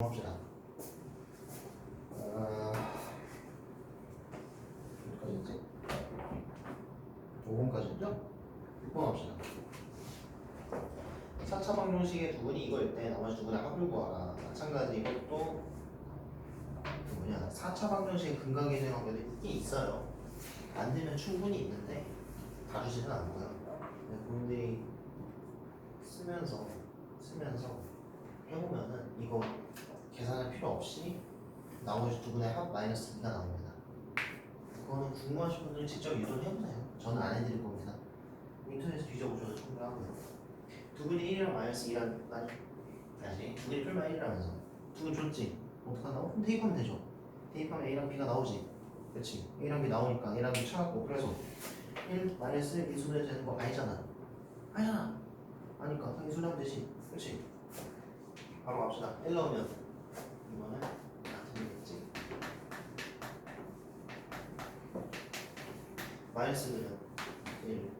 합시다. 어, 어디까지지? 5번까지죠? 6번 합시다. 4차 방정식의 두근이 이거일 때 나머지 두근의 합을 구하라. 마찬가지 이것도 그 뭐냐 4차 방정식의 근각의 관계도 있긴 있어요. 안 되면 충분히 있는데 다루지는 않고요. 근데 본인들이 쓰면서 쓰면서 해보면은 이거 계산할 필요 없이 나머지 두 분의 합 마이너스 2가 나옵니다. 그거는 궁금하신 분들은 직접 유도를 해보세요. 저는 안 해드릴 겁니다. 인터넷에서 뒤져보셔도 충분하고요. 두 분이 1이랑 마이너스 2란 아니 다시 두 분이 풀만 1이라면서 두 분 줬지? 어떡하나고? 그럼 대입하면 되죠. 대입하면 A랑 B가 나오지. 그렇지. A랑 B 나오니까 A랑 B 쳐갖고 그래서 1 마이너스 1 인수분해 되는 거 아니잖아. 아니잖아. 아니까 인수분하면 되지. 그렇지. 바로 갑시다. 1 넣으면 이거는 같은겠지. 마이너스는 1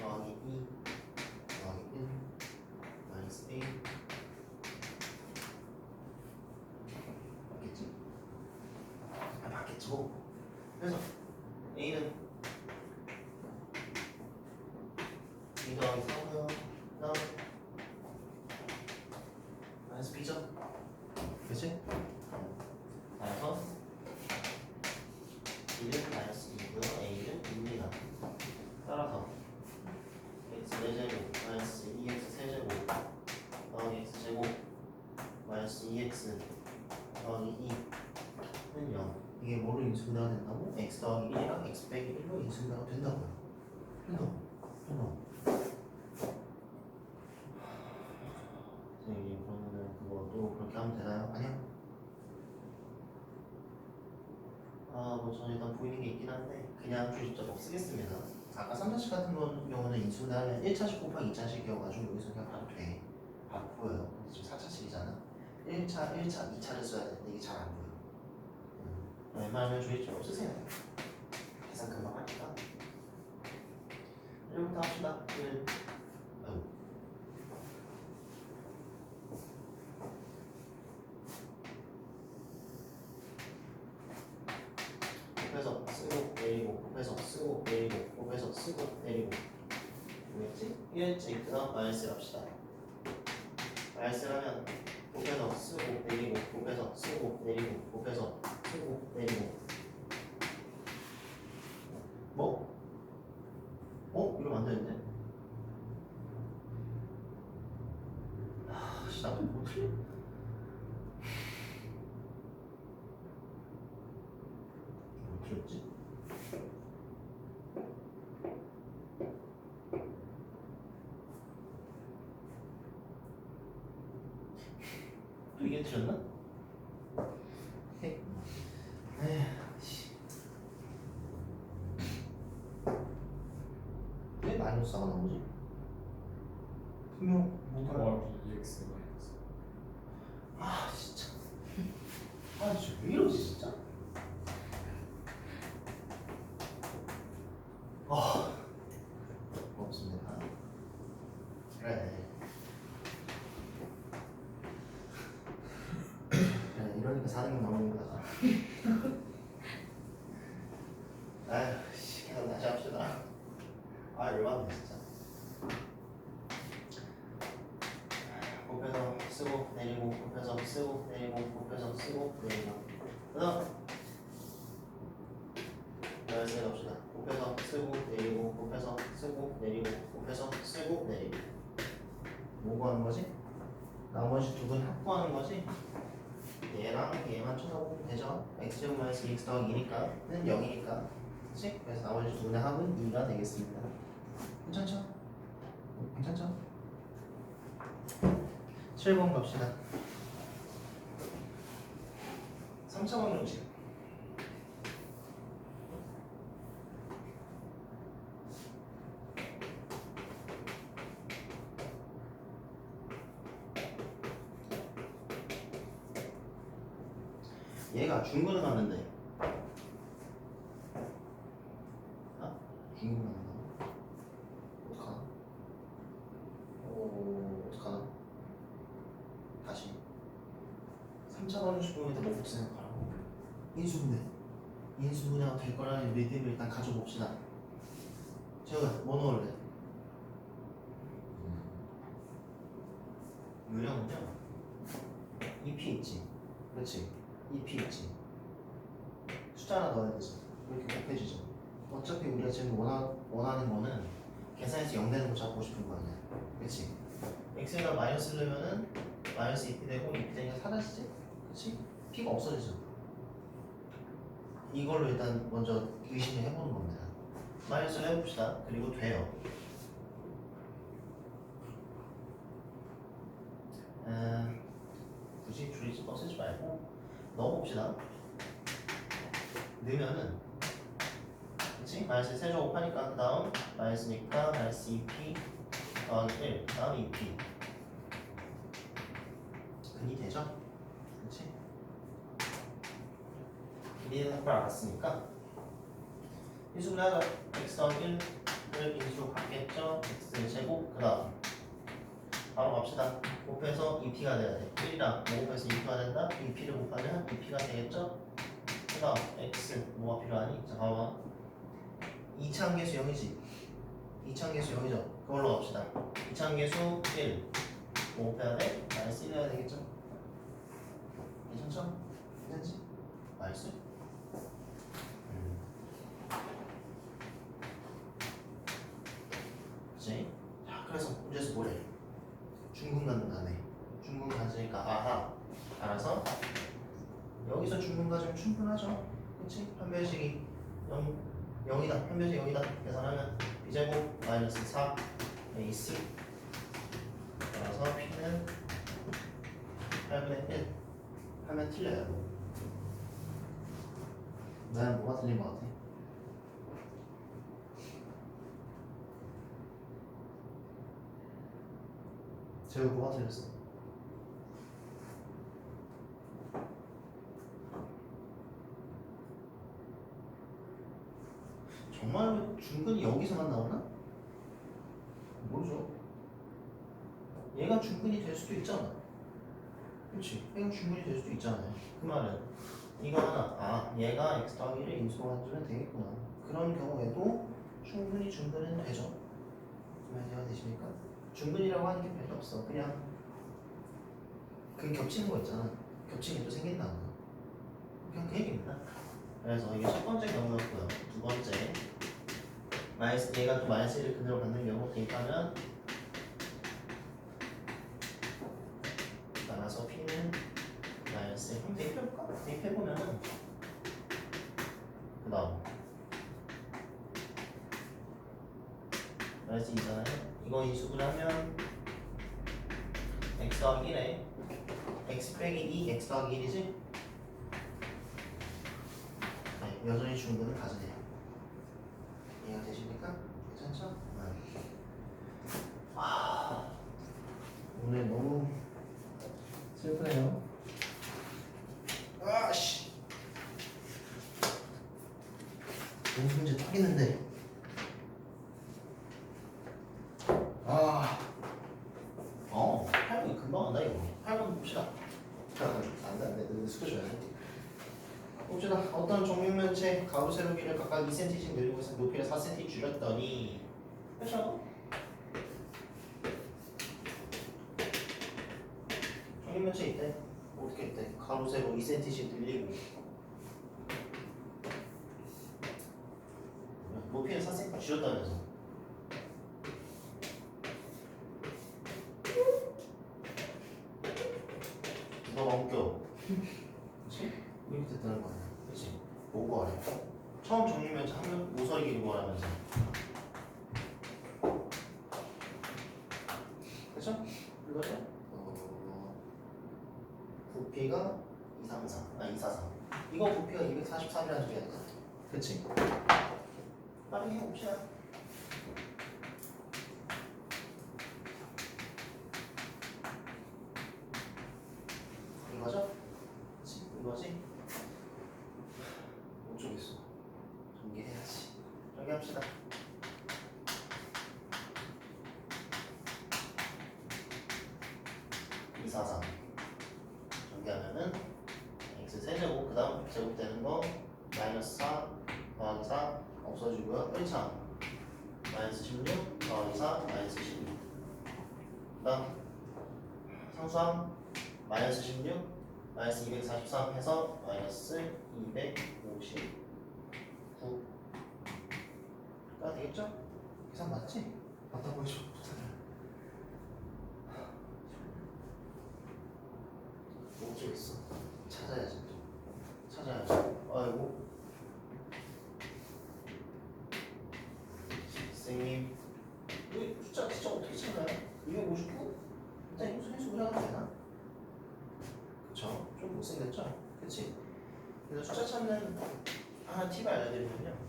더하기 2 더하기 1 마이너스 A 맞겠지? 아 맞겠죠. 그래서 A는 2 더하기 3은 다음 마이너스 B죠? 그치? 따라서 1은 마이너스 2고요 A는 2입니다 따라서 x 4제곱 마이너스 2x 세제곱 더하기 x 제곱 마이너스 2x 더하기 2는 0 이게 뭐로 인수분해가 된다고? x 더하기 1이랑 x 빼기 1로 인수분해가 된다고요. 된다고 된다고 선생님 그러면은 그것도 그렇게 하면 되나요? 아니요. 아뭐 저는 일단 보이는 게 있긴 한데 그냥 주식적으로 쓰겠습니다. 아까 3차식 같은 건- 경우는 인수분해하면 1차식 곱하기 2차식이어가지고 여기서 그냥 봐도 돼. 바로 보여요. 지금 4차식이잖아. 1차, 1차, 2차를 써야 되는데 이게 잘 안 보여 음, 웬만하면 주식적으로 쓰세요. 계산 금방 하니까 1부터 합시다. 1 아이고 곱해서 쓰고 내리고 곱해서 쓰고 내리고 곱해서 쓰고 내리고. 뭐였지? 1지 그 다음 마이너스 합시다. 마이너스라면 곱해서 쓰고 내리고 곱해서 쓰고 내리고 곱해서 쓰고 내리고 뭐? 어? 이러면 안 되는데? 아, 씨, 나도 뭐 틀려? 뭐 틀렸지? 또 이게 틀렸나? 헤. 에휴, 씨. 왜 마이너스가 나오지? 분명 뭐가 더하기 EX 마이너스 아 진짜 아 진짜. 아 없습니다. 그래 그래 이러니까 게 나오는 거다 아휴 씨 그냥 다시 합시다. 아 열받네 진짜. 곱해서 쓰고 내리고 곱해서 쓰고 내리고 곱해서 쓰고 내리고 그다음 열쇠 갑시다 곱해서 쓰고 내리고 곱해서 쓰고 내리고 곱해서 쓰고 내리고 뭐 구하는 거지? 나머지 두분 합구하는 거지? 얘랑 얘만 쳐다보면 되죠? x제곱 마이너스 2x 더하기 2니까 는 0이니까 그치? 그래서 나머지 두 분의 합은 2가 되겠습니다 괜찮죠? 괜찮죠? 7번 갑시다. 3차 방정식. 얘가 중근을 하는데 아? 중근을 한다고? 어떡하나? 오 어떡하나? 다시 3차 방정식 보면 뭐부터 생각하라고? 인수분해. 인수분해가 될 거라는 믿음을 일단 가져봅시다. 제가 뭐 넣을래? 유령은요. EP 있지. 그렇지. EP 있지. 숫자 하나 넣어야 되지. 이렇게 곱해지죠. 어차피 우리가 지금 원하, 원하는 거는 계산해서 0 되는 거 잡고 싶은 거 아니야. 그렇지. x에다 마이너스 넣으면은 마이너스 2p 되고 2p 되니까 사라지지? 그렇지? p가 없어지죠. 이걸로 일단 먼저 의심을 해보는 겁니다. 마이너스를 해봅시다. 그리고 돼요. 음, 굳이 줄이지 뻗쓰지 말고 넣어봅시다. 넣으면은 그치? 마이너스 세제 곱하니까 그 다음 마이너스니까 마이너스 2p 더하기 1 다음 2p 근이 되죠? 그치? 길이는 걸 알았으니까 인수분해 하자 x 더하기 1을 인수로 받겠죠? x 제곱 그 다음 바로 갑시다 곱해서 2p가 돼야 돼 1이랑 뭐 곱해서 2p가 된다? 2p를 곱하면 2p가 되겠죠? 그 다음 x 뭐가 필요하니? 자 봐봐 2차함계수 0이지 2차함계수 0이죠 그걸로 갑시다 2차함계수 1뭐 곱해야 돼? 마이너스 1 해야 되겠죠? 괜찮죠? 괜찮지? 마이너 5래. 중국 간다네. 중분 가지니까 아하. 알아서? 여기서 중국 가지면 충분하죠. 그치? 판별식이 0, 0이다. 판별식 0이다. 계산하면 이제곱 마이너스 4 에이스. 알아서 p는 8분의 1 하면 틀려요. 난뭐가 틀린 것 같아? 제가 뭐가 틀렸어? 정말 중근이 여기서만 나오나? 모르죠. 얘가 중근이 될 수도 있잖아. 그렇지. 얘가 중근이 될 수도 있잖아요. 그 말은 이거 하나. 아, 얘가 더하기를 인수로 가주면 되겠구나. 그런 경우에도 충분히 중근은 되죠. 이해가 되십니까? 중근이라고 하는 게 별로 없어. 그냥 그 겹치는 거 있잖아. 겹치는 게 또 생긴다. 그냥 그 얘기입니다. 그래서 이게 첫 번째 경우였고요. 두 번째 마이너스 얘가 또 마이너스 1을 그대로 받는 경우 대입하면 따라서 p는 마이너스 1 그럼 대입해볼까? 대입해보면은 그 다음 마이너스 2잖아요 이거 인수분 하면 x 더하기 1에 x 빼기 2 x 더하기 1이지? 네, 여전히 중근을 가져내요 이해가 되십니까? 괜찮죠? 네. 아, 오늘 너무 슬프네요. 아씨, 너무 문제 딱있는데. 아, 어, 8분이 금방 간다 이거. 8분 봅시다. 안돼 안돼, 너 숙여줘야 돼. 봅시다. 어떤 정육면체 길을 각각 2cm씩 늘리고 있어 높이를 4cm 줄였더니 그렇죠? 정육면체 있대. 어떻게 했대? 가로 세로 2cm씩 늘리고 높이를 4cm 줄였다면서 누가 웃겨? 그렇지? 이렇게 됐다는 거 아니야? 그렇지? 뭐고 하래? 처음 정리면 한명 모서리 길이 구하라면서 그렇죠? 이거죠? 어, 부피가 233, 아 243 이거 부피가 243이라는 소리야 그치? 빠르게 해봅시다 이거죠? 그치? 이거지? 합시다. 이사장 정리하면은 x 세제곱 그 다음 제곱되는 거 마이너스 4 더하기 4 없어지고요 1차 마이너스 16 더하기 4 마이너스 16 다음 상수함 마이너스 16 마이너스 243 해서 마이너스 250 가 되겠죠? 계산 맞지? 맞다 보이죠? 목적 있어 찾아야지 또 찾아야지 아이고 선생님 이 숫자 진짜 어떻게 찾아요? 259? 일단 이거 순수분해가 되나? 그쵸? 좀 못생겼죠? 그치? 그래서 숫자 찾는 하나 팁을 알려드리면요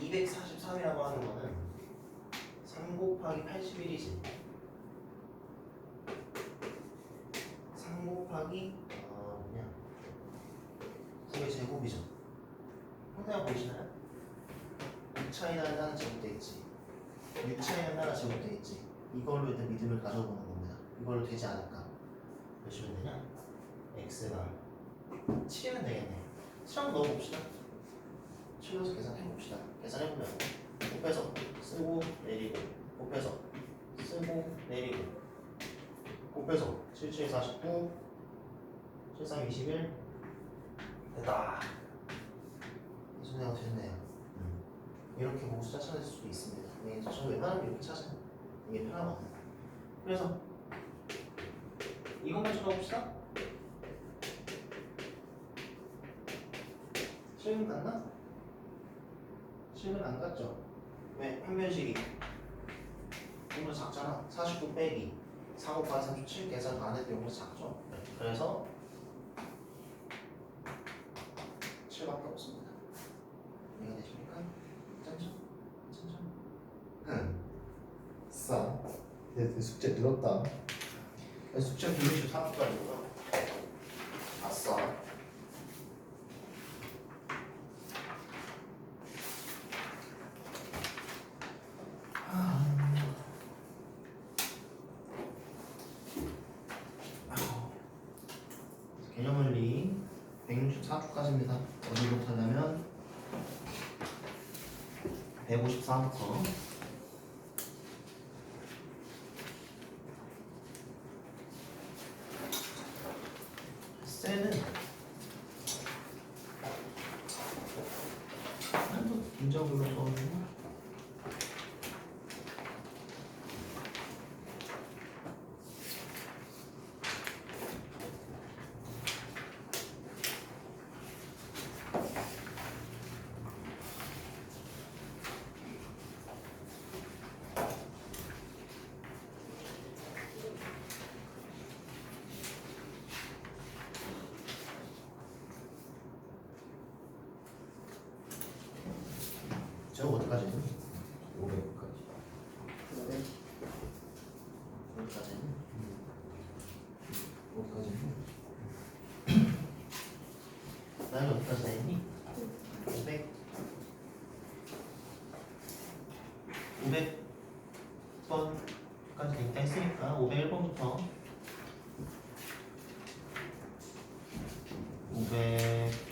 243이라고 하는 거는 3 곱하기 81이지. 3 곱하기 어 뭐냐? 9의 제곱이죠. 형태가 보이시나요? 6차이 나는 하나 제곱돼 있지. 6차이 나는 하나 제곱돼 있지. 이걸로 일단 믿음을 가져보는 겁니다. 이걸로 되지 않을까? 몇이면 되냐? x가 7이면 되겠네. 7 한번 넣어봅시다 7로서 계산해 봅시다. 계산해 보면 곱해서 쓰고 내리고 곱해서 쓰고 내리고 곱해서 77, 49 73, 21 됐다. 이 소리가 됐네요. 음. 이렇게 숫자 찾을 수도 있습니다. 네, 저 웬만하면 이렇게 찾아요. 이게 편하거든요. 그래서 이것만 쳐다봅시다. 실은 갔나? 실은 안 갔죠? 왜? 판별식이 이거 작잖아 49 빼기 4 곱하기 37 계산 안 해도 이거 작죠? 네. 그래서 7밖에 없습니다 이해가 되십니까? 짠죠? 짠죠? 응 싸. 내 숙제 늘었다. 숙제 163까지고요 아싸 개념원리 164초까지입니다. 어디부터 하냐면 154부터 셀은 한도 인정으로 써주고 저 어디까지? 500까지. 어디까지? 어디까지? 나는 어디까지 했니? 500 500번까지 됐다 했으니까 501번부터 500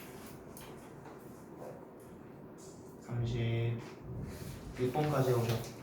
36번까지 오죠 36